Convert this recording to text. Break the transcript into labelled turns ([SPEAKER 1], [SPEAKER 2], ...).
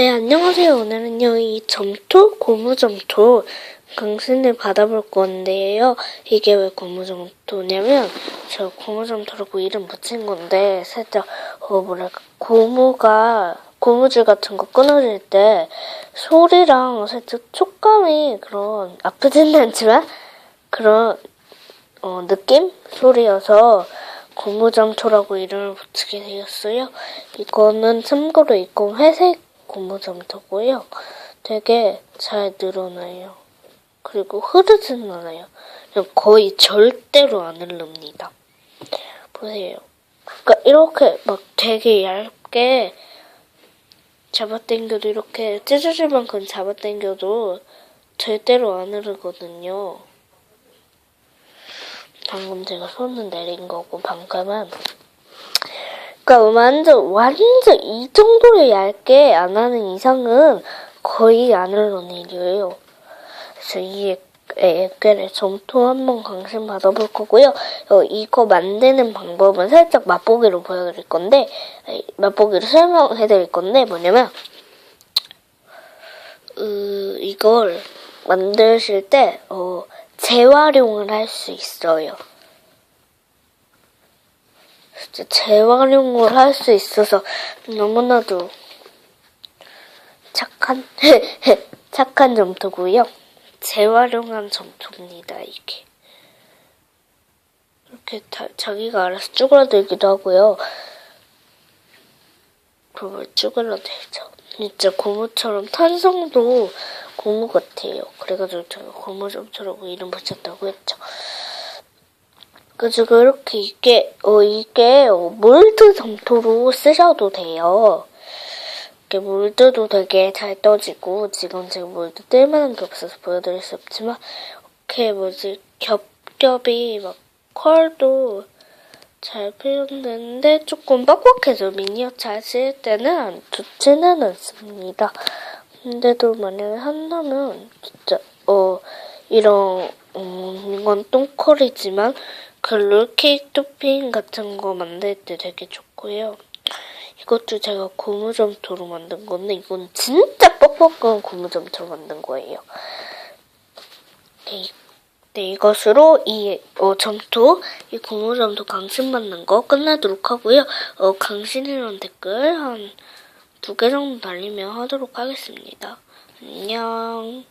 [SPEAKER 1] 네, 안녕하세요. 오늘은요, 이 점토, 고무점토 강신을 받아볼 건데요. 이게 왜 고무점토냐면, 저 고무점토라고 이름 붙인 건데, 살짝, 어, 뭐랄까, 고무가, 고무줄 같은 거 끊어질 때, 소리랑 살짝 촉감이 그런, 아프지는 않지만, 그런, 어, 느낌? 소리여서, 고무점토라고 이름을 붙이게 되었어요. 이거는 참고로 이건 회색 고무 점토고요. 되게 잘 늘어나요. 그리고 흐르진 않아요. 거의 절대로 안 흐릅니다. 보세요. 그러니까 이렇게 막 되게 얇게 잡아당겨도 이렇게 찢어질 만큼 잡아당겨도 절대로 안 흐르거든요. 방금 제가 손을 내린 거고 방금은 그러니까 완전 완전 이 정도로 얇게 안 하는 이상은 거의 안 흘러내려요. 그래서 이 액괴를 점토 한번 강신 받아볼 거고요. 어, 이거 만드는 방법은 살짝 맛보기로 보여드릴 건데 맛보기로 설명해드릴 건데 뭐냐면 으, 이걸 만드실 때 어, 재활용을 할 수 있어요. 재활용을 할 수 있어서 너무나도 착한 착한 점토고요. 재활용한 점토입니다. 이게 이렇게 다, 자기가 알아서 쭈그러들기도 하고요. 그걸 쭈그러들죠. 진짜 고무처럼 탄성도 고무 같아요. 그래가지고 제가 고무점토라고 이름 붙였다고 했죠. 그래서 이렇게 이게 어 이게 어, 몰드 점토로 쓰셔도 돼요. 이렇게 몰드도 되게 잘 떠지고 지금 제가 몰드 뜰만한 게 없어서 보여드릴 수 없지만 이렇게 뭐지 겹겹이 막 컬도 잘 표현되는데 조금 뻑뻑해서 미니어처 하실 때는 좋지는 않습니다. 근데도 만약에 한다면 진짜 어 이런 음 이건 똥컬이지만 그 롤케이크 토핑 같은 거 만들 때 되게 좋고요. 이것도 제가 고무점토로 만든 건데 이건 진짜 뻑뻑한 고무점토로 만든 거예요. 네, 네 이것으로 이 어, 점토, 이 고무점토 강신 받는 거 끝내도록 하고요. 어, 강신이라는 댓글 한 두 개 정도 달리면 하도록 하겠습니다. 안녕.